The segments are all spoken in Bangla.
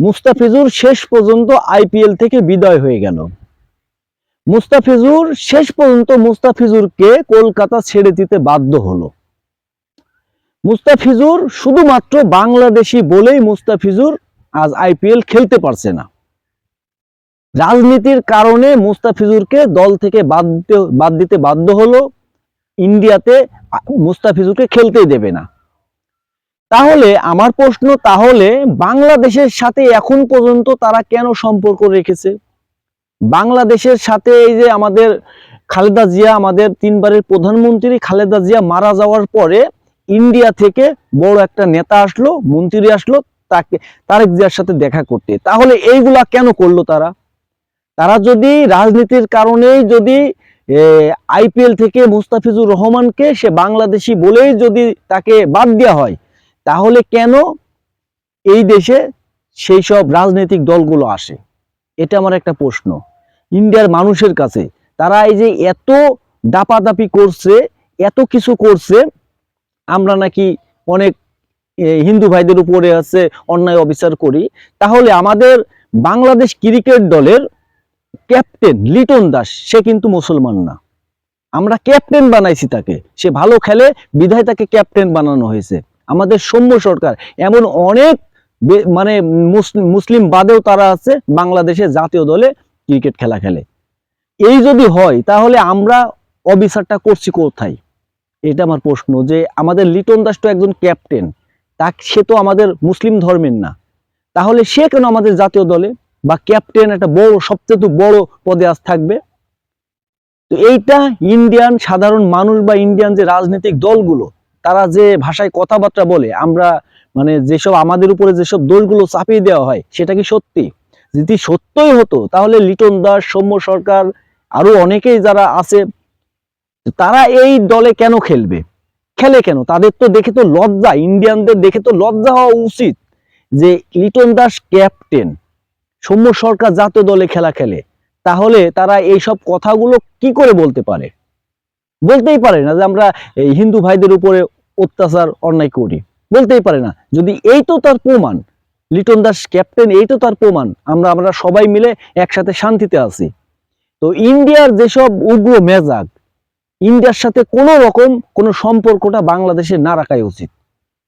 মুস্তাফিজুর শেষ পর্যন্ত আইপিএল থেকে বিদায় হয়ে গেল। মুস্তাফিজুর শেষ পর্যন্ত মুস্তাফিজুরকে কলকাতা ছেড়ে দিতে বাধ্য হলো। মুস্তাফিজুর শুধুমাত্র বাংলাদেশি বলেই মুস্তাফিজুর আজ আইপিএল খেলতে পারছে না। রাজনীতির কারণে মুস্তাফিজুরকে দল থেকে বাদ দিতে- বাধ্য হলো। ইন্ডিয়াতে মুস্তাফিজুরকে খেলতেই দেবে না। তাহলে আমার প্রশ্ন, তাহলে বাংলাদেশের সাথে এখন পর্যন্ত তারা কেন সম্পর্ক রেখেছে? বাংলাদেশের সাথে এই যে আমাদের খালেদা জিয়া, আমাদের তিনবারের প্রধানমন্ত্রী খালেদা জিয়া মারা যাওয়ার পরে ইন্ডিয়া থেকে বড় একটা নেতা আসলো, মন্ত্রী আসলো, তাকে, তারেক জিয়ার সাথে দেখা করতে। তাহলে এইগুলা কেন করল তারা? তারা যদি রাজনীতির কারণেই যদি আইপিএল থেকে মুস্তাফিজুর রহমানকে সে বাংলাদেশি বলেই যদি তাকে বাদ দেওয়া হয় তাহলে কেন এই দেশে সেই সব রাজনৈতিক দলগুলো আসে? এটা আমার একটা প্রশ্ন। ইন্ডিয়ার মানুষের কাছে তারা এই যে এত দাপাদাপি করছে, এত কিছু করছে, আমরা নাকি অনেক হিন্দু ভাইদের উপরে আছে, অন্যায় অবিচার করি। তাহলে আমাদের বাংলাদেশ ক্রিকেট দলের ক্যাপ্টেন লিটন দাস, সে কিন্তু মুসলমান না। আমরা ক্যাপ্টেন বানাইছি তাকে। সে ভালো খেলে বিধায় তাকে ক্যাপ্টেন বানানো হয়েছে। আমাদের সৌম্য সরকার। এমন অনেক মানে মুসলিম বাদেও তারা আছে, বাংলাদেশে জাতীয় দলে ক্রিকেট খেলা খেলে। এই যদি হয়, তাহলে আমরা অবিচারটা করছি কোথায়? এটা আমার প্রশ্ন যে আমাদের লিটন দাস তো একজন ক্যাপ্টেন তা সে তো আমাদের মুসলিম ধর্মের না। তাহলে সে কেন আমাদের জাতীয় দলে? বা ক্যাপ্টেন একটা বড়, সবচেয়ে তো বড় পদে আজ থাকবে? তো এইটা ইন্ডিয়ান সাধারণ মানুষ বা ইন্ডিয়ান যে রাজনৈতিক দলগুলো তারা যে ভাষায় কথাবার্তা বলে, আমরা মানে যেসব আমাদের উপরে যেসব দোষগুলো চাপিয়ে দেওয়া হয়, সেটা কি সত্যি? যদি সত্যই হতো, তাহলে লিটন দাস, সৌম্য সরকার, আরও অনেকেই যারা আছে, তারা এই দলে কেন খেলবে? খেলে কেন? তাদের তো দেখে তো লজ্জা, ইন্ডিয়ানদের দেখে তো লজ্জা হওয়া উচিত যে লিটন দাস ক্যাপ্টেন সৌম্য সরকার জাতীয় দলে খেলা খেলে। তাহলে তারা এই সব কথাগুলো কি করে বলতে পারে? বলতেই পারে না যে আমরা এই হিন্দু ভাইদের উপরে অত্যাচার, অন্যায় করি। বলতেই পারে না। যদি এই তো তার প্রমাণ, লিটন দাস ক্যাপ্টেন, এই তো তার প্রমাণ, আমরা আমরা সবাই মিলে একসাথে শান্তিতে আছি। তো ইন্ডিয়ার যেসব উগ্র মেজাজ ইন্ডিয়ার সাথে কোনো রকম কোনো সম্পর্কটা বাংলাদেশে না রাখাই উচিত।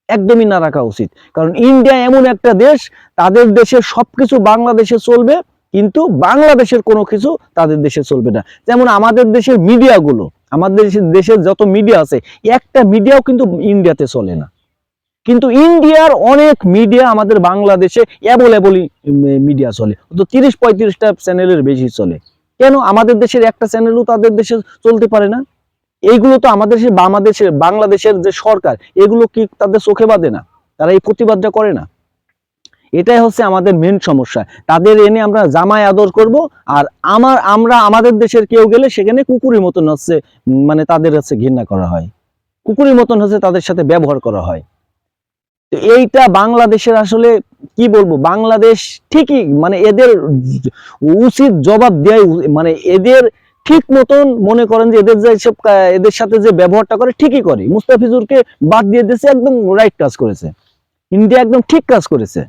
একদমই না রাখা উচিত। কারণ ইন্ডিয়া এমন একটা দেশ, তাদের দেশের সবকিছু বাংলাদেশে চলবে, কিন্তু বাংলাদেশের কোনো কিছু তাদের দেশে চলবে না। যেমন আমাদের দেশের মিডিয়াগুলো আমাদের দেশের যত মিডিয়া আছে, একটা মিডিয়াও কিন্তু ইন্ডিয়াতে চলে না। কিন্তু ইন্ডিয়ার অনেক মিডিয়া আমাদের বাংলাদেশে অ্যাভেলেবলই মিডিয়া চলে। তো তিরিশ পঁয়ত্রিশটা চ্যানেলের বেশি চলে। কেন? আমাদের দেশের একটা চ্যানেলও তাদের দেশে চলতে পারে না। এইগুলো তো আমাদের বাংলাদেশের বাংলাদেশের যে সরকার, এগুলো কি তাদের চোখে বাঁধে না? তারা এই প্রতিবাদটা করে না। এটাই হচ্ছে আমাদের মেন সমস্যা। তাদের এনে আমরা জামাই আদর করব, আর আমার, আমরা, আমাদের দেশের কেউ গেলে সেখানে কুকুরের মতন হচ্ছে মানে তাদের হচ্ছে ঘৃণা করা হয়। কুকুরের মতন হচ্ছে তাদের সাথে ব্যবহার করা হয়। তো এইটা বাংলাদেশের আসলে কি বলব, বাংলাদেশ ঠিকই মানে এদের উচিত জবাব দেয় মানে এদের ঠিক মতন মনে করেন যে এদের যে সব এদের সাথে যে ব্যবহারটা করে ঠিকই করে। মুস্তাফিজুরকে বাদ দিয়ে দিয়েছে, একদম রাইট কাজ করেছে। ইন্ডিয়া একদম ঠিক কাজ করেছে।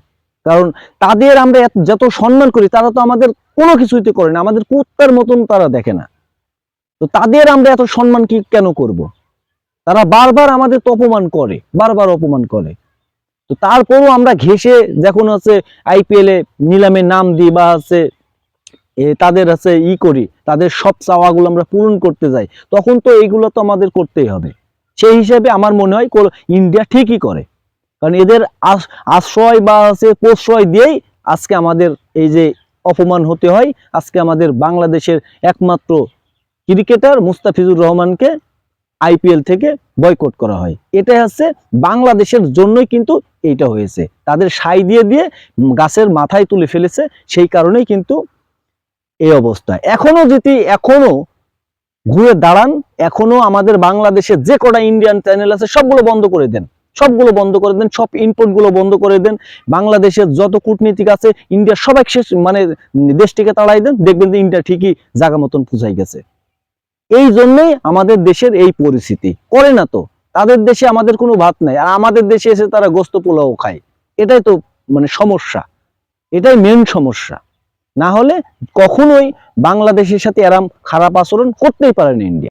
কারণ তাদের আমরা যত সম্মান করি তারা তো আমাদের কোনো কিছুইতে করে না আমাদের কুত্তার মতন তারা দেখে না। তো তাদের আমরা এত সম্মান কি কেন করব। তারা বারবার আমাদের তো অপমান করে বারবার অপমান করে। তো তারপরও আমরা ঘেসে যখন হচ্ছে আইপিএল নিলামে নাম দিই বা এ, তাদের আছে ই করি তাদের সব চাওয়াগুলো আমরা পূরণ করতে যাই তখন তো এইগুলো তো আমাদের করতেই হবে। সেই হিসাবে আমার মনে হয় ইন্ডিয়া ঠিকই করে। কারণ এদের আশ্রয় বা হচ্ছে প্রশ্রয় দিয়েই আজকে আমাদের এই যে অপমান হতে হয়, আজকে আমাদের বাংলাদেশের একমাত্র ক্রিকেটার মুস্তাফিজুর রহমানকে আইপিএল থেকে বয়কট করা হয়। এটা হচ্ছে বাংলাদেশের জন্যই কিন্তু এইটা হয়েছে। তাদের সাই দিয়ে দিয়ে গাছের মাথায় তুলে ফেলেছে, সেই কারণেই কিন্তু এই অবস্থা। এখনও যদি এখনও ঘুরে দাঁড়ান, এখনও আমাদের বাংলাদেশে যে কটা ইন্ডিয়ান চ্যানেল আছে, সবগুলো বন্ধ করে দেন। সবগুলো বন্ধ করে দেন, সব ইনপুটগুলো বন্ধ করে দেন। বাংলাদেশের যত কূটনীতিক আছে ইন্ডিয়া সবাই শেষ মানে দেশটিকে তাড়াই দেন, দেখবেন যে ইন্ডিয়া ঠিকই জায়গা মতন পৌঁছাই গেছে। এই জন্যই আমাদের দেশের এই পরিস্থিতি। করে না তো। তাদের দেশে আমাদের কোনো ভাত নাই, আর আমাদের দেশে এসে তারা গোস্ত পোলাও খায়। এটাই তো মানে সমস্যা। এটাই মেন সমস্যা। না হলে কখনোই বাংলাদেশের সাথে এরম খারাপ আচরণ করতেই পারে না ইন্ডিয়া